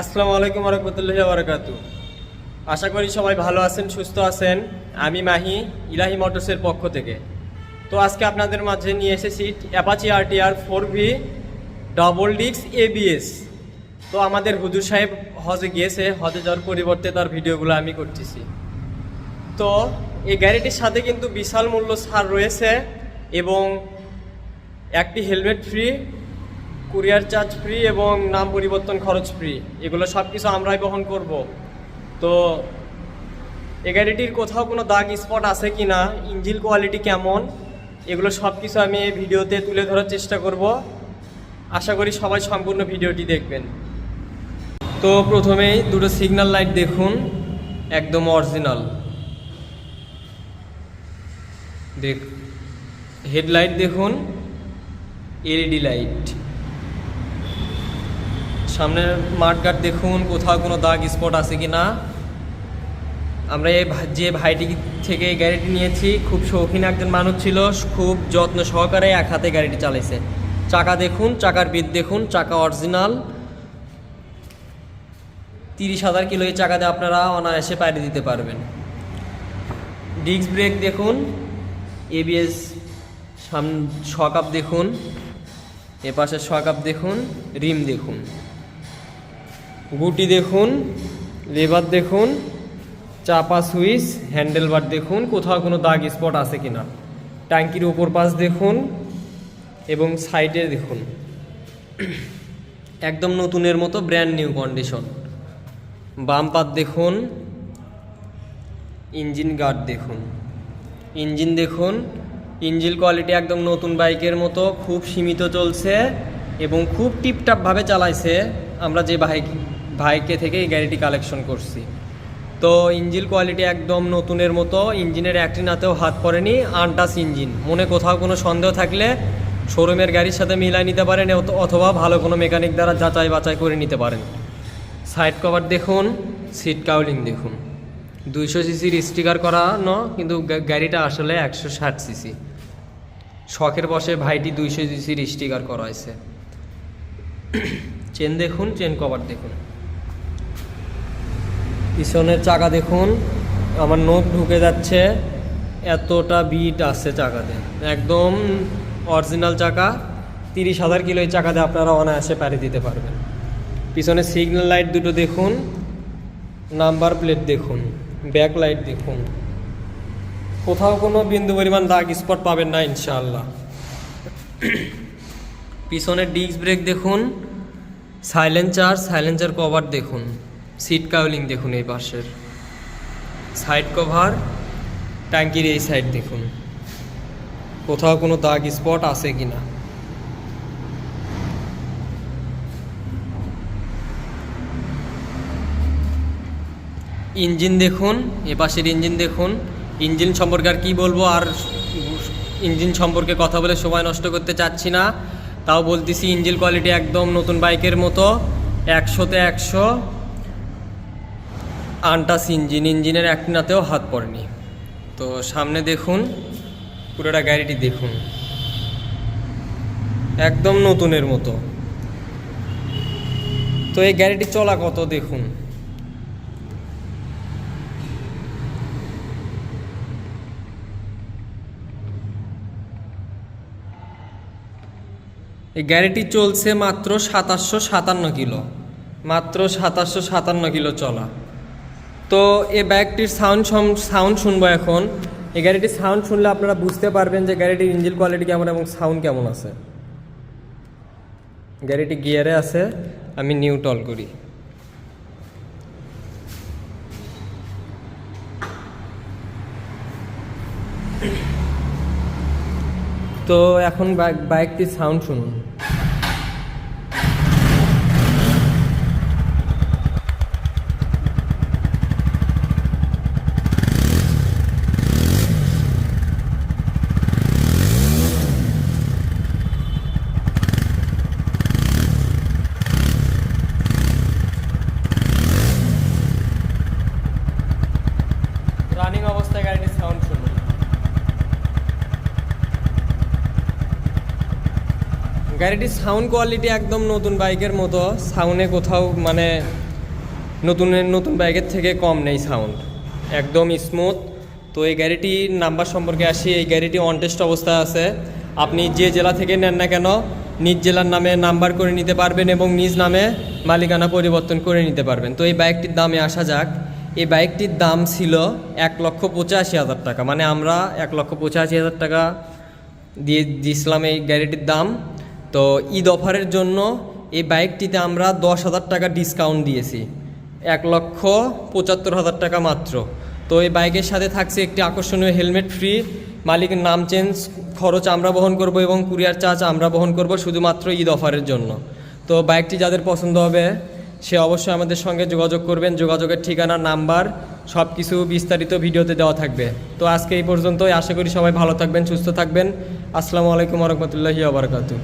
আসসালামু আলাইকুম রহমতুল্লাহ বারকাত আশা করি সবাই ভালো আছেন, সুস্থ আছেন। আমি মাহি, ইলাহি মোটরসের পক্ষ থেকে। তো আজকে আপনাদের মাঝে নিয়ে এসেছি Apache RTR four V double ডিক্স এবিএস তো আমাদের হুজুর সাহেব হজে গিয়েছে, হজে যাওয়ার পরিবর্তে তার ভিডিওগুলো আমি করতেছি। তো এই গাড়িটির সাথে কিন্তু বিশাল মূল্য ছাড় রয়েছে এবং একটি helmet free courier charge free এবং নাম পরিবর্তন খরচ ফ্রি, এগুলো সব কিছু আমরাই বহন করব। তো এই গাড়িটির কোথাও কোনো দাগ স্পট আছে কি না ইঞ্জিল কোয়ালিটি কেমন, এগুলো সব কিছু আমি এই ভিডিওতে তুলে ধরার চেষ্টা করব। আশা করি সবাই সম্পূর্ণ ভিডিওটি দেখবেন। তো প্রথমেই দুটো সিগন্যাল লাইট দেখুন, একদম অরিজিনাল দেখ হেডলাইট দেখুন এলইডি লাইট সামনের মাঠঘাট দেখুন, কোথাও কোনো দাগ স্পট আছে কি না। আমরা এই যে ভাইটি থেকে গাড়িটি নিয়েছি, খুব শৌখিন একজন মানুষ ছিল, খুব যত্ন সহকারে এক হাতে গাড়িটি চালাইছে। চাকা দেখুন, চাকার বিদ দেখুন, চাকা অরিজিনাল তিরিশ হাজার কিলো এই চাকা দিয়ে আপনারা অনায়াসে পাড়ি দিতে পারবেন। ডিস্ক ব্রেক দেখুন এবিএস সাম শকাপ দেখুন এ পাশে শকাপ দেখুন, রিম দেখুন। গুটি দেখুন, লেবার দেখুন, চাপা সুইচ হ্যান্ডেল হ্যান্ডেলবার দেখুন, কোথাও কোনো দাগ স্পট আছে কিনা। ট্যাঙ্কির ওপর পাশ দেখুন এবং সাইডে দেখুন। একদম নতুনের মতো ব্র্যান্ড নিউ কন্ডিশন বাম পাত দেখুন ইঞ্জিন গার্ড দেখুন। ইঞ্জিন দেখুন ইঞ্জিন কোয়ালিটি একদম নতুন বাইকের মতো, খুব সীমিত চলছে এবং খুব টিপটাপভাবে চালাইছে আমরা যে বাইক ভাইকে থেকে এই গাড়িটি কালেকশন করছি। তো ইঞ্জিন কোয়ালিটি একদম নতুনের মতো, ইঞ্জিনের নাতেও হাত পড়েনি আনটাস ইঞ্জিন। মনে কোথাও কোনো সন্দেহ থাকলে শোরুমের গাড়ির সাথে মিলাই নিতে পারেন অথবা ভালো কোনো মেকানিক দ্বারা যাচাই বাছাই করে নিতে পারেন। সাইড কভার দেখুন, সিট কাউলিং দেখুন। দুইশো সিসির স্টিকার করানো, কিন্তু গাড়িটা আসলে একশো ষাট সিসি। শখের বসে ভাইটি দুইশো সিসির স্টিকার করা হয়েছে চেন দেখুন, চেন কভার দেখুন। পিছনের চাকা দেখুন, আমার নখ ঢুকে যাচ্ছে, এতটা বিট আছে চাকাতে। একদম অরিজিনাল চাকা, তিরিশ হাজার কিলো এই চাকাতে আপনারা অনায়াসে পাড়ি দিতে পারবেন। পিছনে সিগন্যাল লাইট দুটো দেখুন নাম্বার প্লেট দেখুন ব্যাক লাইট দেখুন। কোথাও কোনো বিন্দু পরিমাণ দাগ স্পট পাবেন না, ইনশাআল্লাহ। পিছনে ডিস্ক ব্রেক দেখুন সাইলেন্সার সাইলেন্সার কভার দেখুন। সিট কাউলিং দেখুন এই পাশের। সাইড কভার, ট্যাঙ্কির এই সাইড দেখুন। কোথাও কোনো দাগ স্পট আছে কি না ইঞ্জিন দেখুন, এ পাশের ইঞ্জিন দেখুন। ইঞ্জিন সম্পর্কে আর কী বলব? আর ইঞ্জিন সম্পর্কে কথা বলে সময় নষ্ট করতে চাচ্ছি না। তাও বলতেছি, ইঞ্জিন কোয়ালিটি একদম নতুন বাইকের মতো। একশোতে একশো। আনটাস ইঞ্জিন, ইঞ্জিনের একটিনাতেও হাত পড়েনি। তো সামনে দেখুন, পুরোটা গাড়িটি দেখুন। একদম নতুনের মতো। তো এই গাড়িটি চলা কত দেখুন? এই গাড়িটি চলছে মাত্র সাতাশশো সাতান্ন কিলো। মাত্র সাতাশশো সাতান্ন কিলো চলা। তো এই বাইকটির সাউন্ড সাউন্ড শুনব এখন। এই গাড়িটির সাউন্ড শুনলে আপনারা বুঝতে পারবেন যে গাড়িটির ইঞ্জিন কোয়ালিটি কেমন এবং সাউন্ড কেমন আছে। গাড়িটি গিয়ারে আছে, আমি নিউটল করি। তো এখন বাইক- বাইকটির সাউন্ড শুনুন। অবস্থায় গাড়িটির সাউন্ড শুনুন। গাড়িটির সাউন্ড কোয়ালিটি একদম নতুন বাইকের মতো। সাউন্ডে কোথাও মানে নতুন নতুন বাইকের থেকে কম নেই সাউন্ড একদম স্মুথ তো এই গাড়িটির নাম্বার সম্পর্কে আসি, এই গাড়িটি অন টেস্ট অবস্থায় আছে। আপনি যে জেলা থেকে নেন না কেন, নিজ জেলার নামে নাম্বার করে নিতে পারবেন এবং নিজ নামে মালিকানা পরিবর্তন করে নিতে পারবেন। তো এই বাইকটির দামে আসা যাক। এই বাইকটির দাম ছিল এক লক্ষ পঁচাশি হাজার টাকা। মানে আমরা এক লক্ষ পঁচাশি হাজার টাকা দিয়ে দিয়েছিলাম এই গাড়িটির দাম। তো ঈদ অফারের জন্য এই বাইকটিতে আমরা দশ হাজার টাকা ডিসকাউন্ট দিয়েছি। এক লক্ষ পঁচাত্তর হাজার টাকা মাত্র। তো এই বাইকের সাথে থাকছে একটি আকর্ষণীয় হেলমেট ফ্রি মালিকের নাম চেঞ্জ খরচ আমরা বহন করব এবং কুরিয়ার চার্জ আমরা বহন করব শুধুমাত্র ঈদ অফারের জন্য। তো বাইকটি যাদের পছন্দ হবে সে অবশ্যই আমাদের সঙ্গে যোগাযোগ করবেন। যোগাযোগের ঠিকানা, নাম্বার সব কিছু বিস্তারিত ভিডিওতে দেওয়া থাকবে। তো আজকে এই পর্যন্তই। আশা করি সবাই ভালো থাকবেন, সুস্থ থাকবেন। আসসালামু আলাইকুম রহমতুল্লাহি আবরকাতু